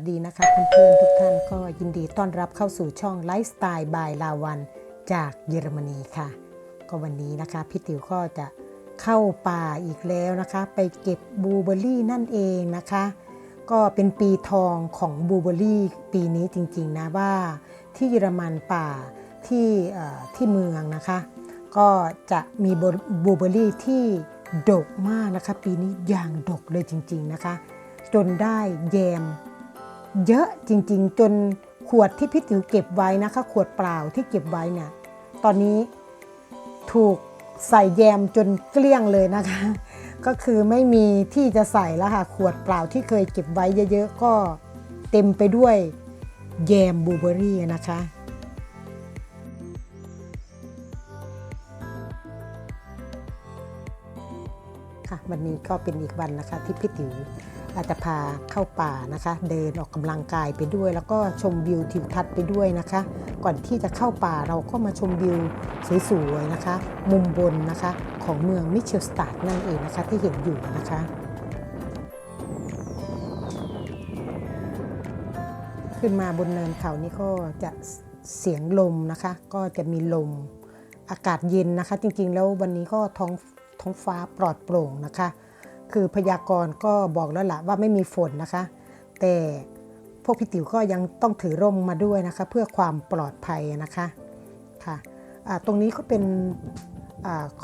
สดีนะคะเพื่อนๆทุกท่านก็ยินดีต้อนรับเข้าสู่ช่องไลฟ์สไตล์บายลาวันจากเยอรมนีค่ะ ก็วันนี้นะคะพี่ติ๋วก็จะเข้าป่าอีกแล้วนะคะ ไปเก็บบลูเบอร์รี่นั่นเองนะคะ ก็เป็นปีทองของบลูเบอร์รี่ปีนี้จริงๆนะว่าที่เยอรมันป่าที่ที่เมืองนะคะ ก็จะมีบลูเบอร์รี่ที่ดกมากนะคะ ปีนี้อย่างดกเลยจริง ๆนะคะ จนได้แยม เยอะจริงๆ จนขวดที่พี่ติ๋วเก็บไว้นะคะ ขวดเปล่าที่เก็บไว้เนี่ย ตอนนี้ถูกใส่แยมจนเกลี้ยงเลยนะคะ ก็คือไม่มีที่จะใส่แล้วค่ะ ขวดเปล่าที่เคยเก็บไว้เยอะๆ ก็เต็มไปด้วยแยมบูเบอรี่นะคะค่ะวันนี้ก็เป็นอีกวันนะคะที่พี่ติ๋ว อาจจะพาเข้าป่านะคะ เดินออกกำลังกายไปด้วย แล้วก็ชมวิวทิวทัศน์ไปด้วยนะคะ ก่อนที่จะเข้าป่าเราก็มาชมวิวสวยๆนะคะ มุมบนนะคะของเมืองมิเชลสตาร์นั่นเองนะคะที่เห็นอยู่นะคะขึ้นมาบนเนินเขานี่ก็จะเสียงลมนะคะ ก็จะมีลมอากาศเย็นนะคะ จริงๆ แล้ววันนี้ก็ท้องท้องฟ้าปลอดโปร่งนะคะ คือพยากรณ์ก็บอกแล้วล่ะว่าไม่มีฝนนะคะ แต่พวกพี่ติ๋วก็ยังต้องถือร่มมาด้วยนะคะ เพื่อความปลอดภัยนะคะค่ะตรงนี้ก็เป็น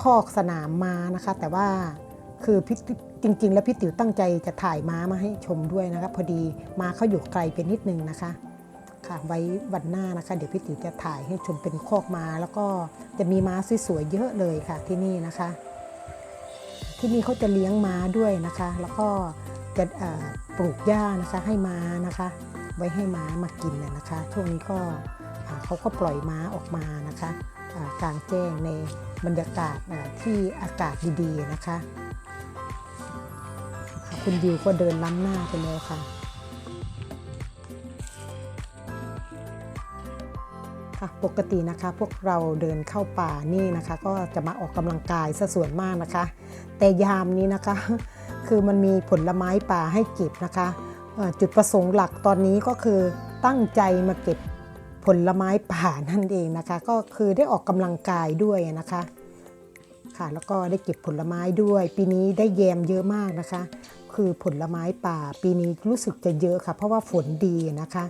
คอกสนามม้านะคะ แต่ว่าคือพี่จริง ๆ แล้วพี่ติ๋วตั้งใจจะถ่ายม้ามาให้ชมด้วยนะคะ พอดีม้าเขาอยู่ไกลไปนิดนึงนะคะค่ะไว้วันหน้านะคะ เดี๋ยวพี่ติ๋วจะถ่ายให้ชมเป็นคอกม้าแล้วก็จะมีม้าสวยๆเยอะเลยค่ะที่นี่นะคะ ที่นี่เขาจะเลี้ยงม้าด้วยนะคะ แล้วก็จะปลูกหญ้านะคะให้ม้านะคะ ไว้ให้ม้ามากินน่ะนะคะ ช่วงนี้ก็เขาก็ปล่อยม้าออกมานะคะกลางแจ้งในบรรยากาศที่อากาศดีๆนะคะ คุณดิวก็เดินล้ำหน้าไปแล้วค่ะค่ะปกตินะคะพวกเราเดินเข้าป่านี่นะคะ ก็จะมาออกกำลังกายซะส่วนมากนะคะ แต่ยามนี้นะคะ คือมันมีผลไม้ป่าให้เก็บนะคะ จุดประสงค์หลักตอนนี้ก็คือตั้งใจมาเก็บผลไม้ป่านั่นเองนะคะ ก็คือได้ออกกำลังกายด้วยนะคะค่ะแล้วก็ได้เก็บผลไม้ด้วย ปีนี้ได้แยมเยอะมากนะคะ คือผลไม้ป่า ปีนี้รู้สึกจะเยอะค่ะ เพราะว่าฝนดีนะคะ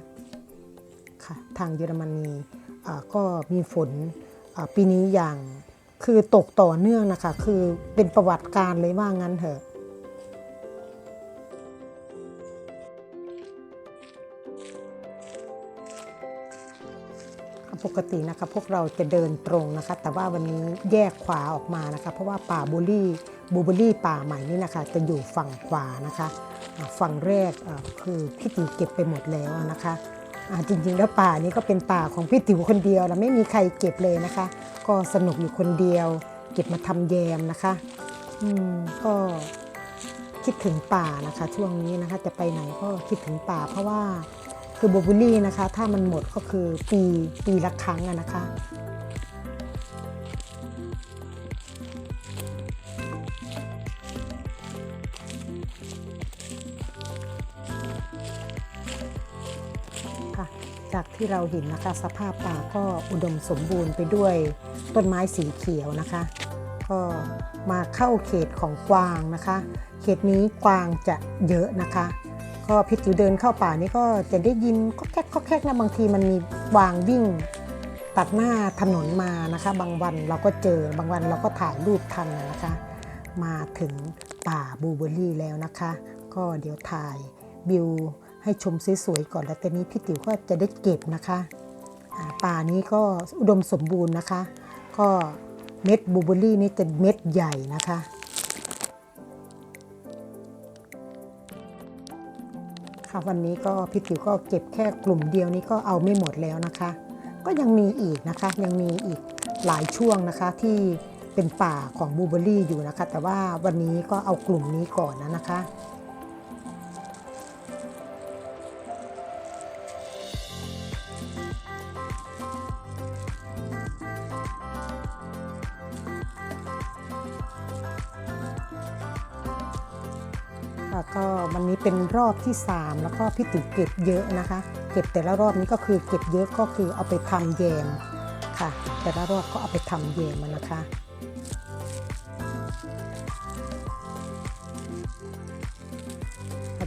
ค่ะทางเยอรมนีก็มีฝนปีนี้อย่าง คือตกต่อเนื่องนะคะ คือเป็นประวัติการเลยว่างั้นเถอะปกตินะคะพวกเราจะเดินตรงนะคะ แต่ว่าวันนี้แยกขวาออกมานะคะ เพราะว่าป่าบูลี่บูเบอรี่ป่าใหม่นี่นะคะ จะอยู่ฝั่งขวานะคะ ฝั่งแรกคือพี่ติ๋วเก็บไปหมดแล้วนะคะ จริง ๆ แล้วป่านี้ก็เป็นป่าของพี่ติ๋วคนเดียวเราไม่มีใครเก็บเลยนะคะ ก็สนุกอยู่คนเดียว เก็บมาทำแยมนะคะอืมก็คิดถึงป่านะคะ ช่วงนี้นะคะ จะไปไหนก็คิดถึงป่า เพราะว่าคือบูเบอรี่นะคะ ถ้ามันหมดก็คือปีปีละครั้งนะคะ จากที่เราเห็นนะคะ สภาพป่าก็อุดมสมบูรณ์ไปด้วยต้นไม้สีเขียวนะคะ ก็มาเข้าเขตของกวางนะคะ เขตนี้กวางจะเยอะนะคะ ก็พิจิวเดินเข้าป่านี่ก็จะได้ยินก็แคกก็แคกนะบางทีมันมีกวางวิ่งตัดหน้าถนนมานะคะ บางวันเราก็เจอบางวันเราก็ถ่ายรูปทันนะคะ มาถึงป่าบูเบอร์รี่แล้วนะคะ ก็เดี๋ยวถ่ายวิว ให้ชมสวยๆก่อนแล้วแต่นี้พี่ติ๋วก็จะได้เก็บนะคะป่านี้ก็อุดมสมบูรณ์นะคะ ก็เม็ดบูเบอรี่นี่จะเม็ดใหญ่นะคะค่ะวันนี้ก็พี่ติ๋วก็เก็บแค่กลุ่มเดียวนี้ก็เอาไม่หมดแล้วนะคะ ก็ยังมีอีกนะคะยังมีอีกหลายช่วงนะคะที่เป็นป่าของบูเบอร์รี่อยู่นะคะ แต่ว่าวันนี้ก็เอากลุ่มนี้ก่อนนะนะคะ ค่ะก็วันนี้เป็นรอบที่ 3 แล้วก็พี่ติ๋วเก็บเยอะนะคะ เก็บแต่ละรอบนี้ก็คือเก็บเยอะก็คือเอาไปทำแยมค่ะ แต่ละรอบก็เอาไปทำแยมนะคะ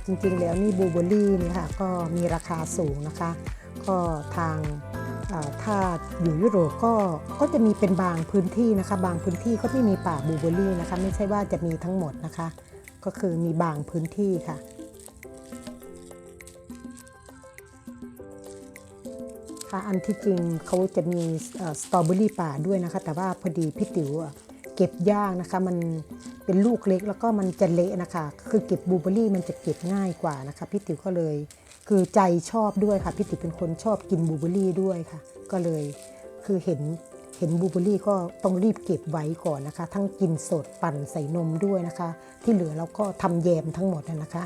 จริงๆแล้วนี่บลูเบอร์รี่นี่ค่ะก็มีราคาสูงนะคะ ก็ทาง ถ้าอยู่ยุโรปก็ก็จะมีเป็นบางพื้นที่นะคะ บางพื้นที่ก็ไม่มีป่าบูเบอร์รี่นะคะ ไม่ใช่ว่าจะมีทั้งหมดนะคะ ก็คือมีบางพื้นที่ค่ะค่ะอันที่จริงเขาจะมีสตรอเบอรี่ป่าด้วยนะคะ แต่ว่าพอดีพี่ติ๋วเก็บยากนะคะมัน เป็นลูกเล็กแล้วก็มันจะเละนะคะ คือเก็บบลูเบอรี่มันจะเก็บง่ายกว่านะคะพี่ติ๋วก็เลย คือใจชอบด้วยค่ะพี่ติ๋วเป็นคนชอบกินบลูเบอรี่ด้วยค่ะ ก็เลยคือเห็นเห็นบลูเบอรี่ก็ต้องรีบเก็บไว้ก่อนนะคะ ทั้งกินสดปั่นใส่นมด้วยนะคะ ที่เหลือเราก็ทำแยมทั้งหมดนะคะ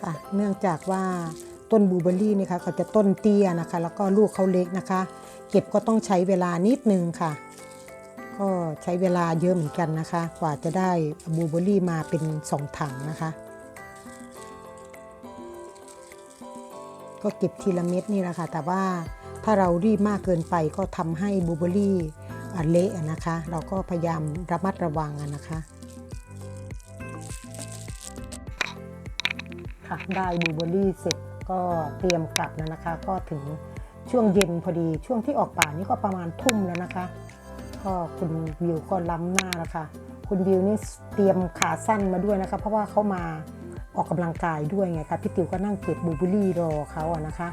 ค่ะเนื่องจากว่า ต้นบลูเบอรี่นี่ค่ะเขาจะต้นเตี้ยนะคะ แล้วก็ลูกเขาเล็กนะคะ เก็บก็ต้องใช้เวลานิดนึงค่ะ ก็ใช้เวลาเยอะเหมือนกันนะคะ กว่าจะได้บลูเบอรี่มาเป็นสองถังนะคะ ก็เก็บทีละเม็ดนี่แหละค่ะ แต่ว่าถ้าเรารีบมากเกินไปก็ทำให้บลูเบอรี่อะเละนะคะ เราก็พยายามระมัดระวังนะคะค่ะได้บลูเบอรี่เสร็จ ก็เตรียมกลับแล้วนะคะ ก็ถึงช่วงเย็นพอดีช่วงที่ออกป่านี่ก็ประมาณทุ่มแล้วนะคะ ก็คุณวิวก็ล้ำหน้าแล้วค่ะ คุณวิวนี่เตรียมขาสั้นมาด้วยนะคะ เพราะว่าเขามาออกกำลังกายด้วยไงคะพี่ติวก็นั่งเก็บบูเบอรี่รอเขาอะนะคะ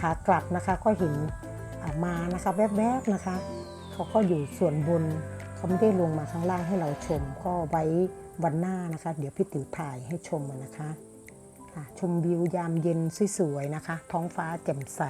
ขากลับนะคะก็เห็นอ่ามานะคะแวบๆนะคะเขาก็อยู่ส่วนบนเขาไม่ได้ลงมาข้างล่างให้เราชม ก็ไว้วันหน้านะคะ เดี๋ยวพี่ติ๋วถ่ายให้ชมนะคะ ชมวิวยามเย็นสวยๆนะคะ ท้องฟ้าแจ่มใส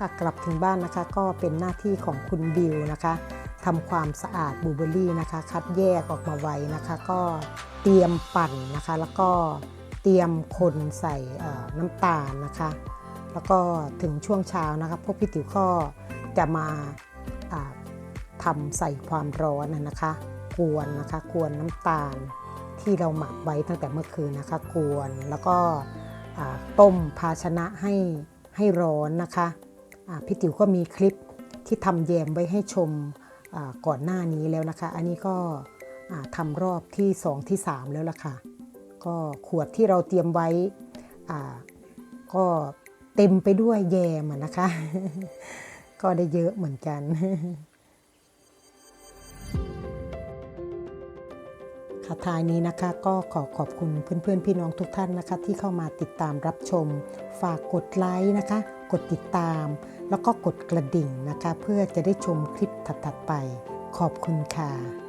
ค่ะกลับถึงบ้านนะคะ ก็เป็นหน้าที่ของคุณบิวนะคะทำความสะอาดบูเบอรี่นะคะ คัดแยกออกมาไว้นะคะ ก็เตรียมปั่นนะคะ แล้วก็เตรียมคนใส่น้ำตาลนะคะ แล้วก็ถึงช่วงเช้านะคะพวกพี่ติ๋วก็จะมาอ่าทำใส่ความร้อนนะคะ กวนนะคะ กวนน้ำตาลที่เราหมักไว้ตั้งแต่เมื่อคืนนะคะ กวนแล้วก็ต้มภาชนะให้ให้ร้อนนะคะ พี่ติ๋วก็มีคลิปที่ทำแยมไว้ให้ชมก่อนหน้านี้แล้วนะคะ อันนี้ก็ทำรอบที่ 2 ที่ 3 แล้วล่ะค่ะ ก็ขวดที่เราเตรียมไว้ก็เต็มไปด้วยแยมนะคะ ก็ได้เยอะเหมือนกันค่ะท้ายนี้นะคะก็ขอขอบคุณเพื่อนๆ พี่น้องทุกท่านนะคะ ที่เข้ามาติดตามรับชม ฝากกดไลค์นะคะ กดติดตาม แล้วก็กดกระดิ่งนะคะ เพื่อจะได้ชมคลิปถัดๆไป ขอบคุณค่ะ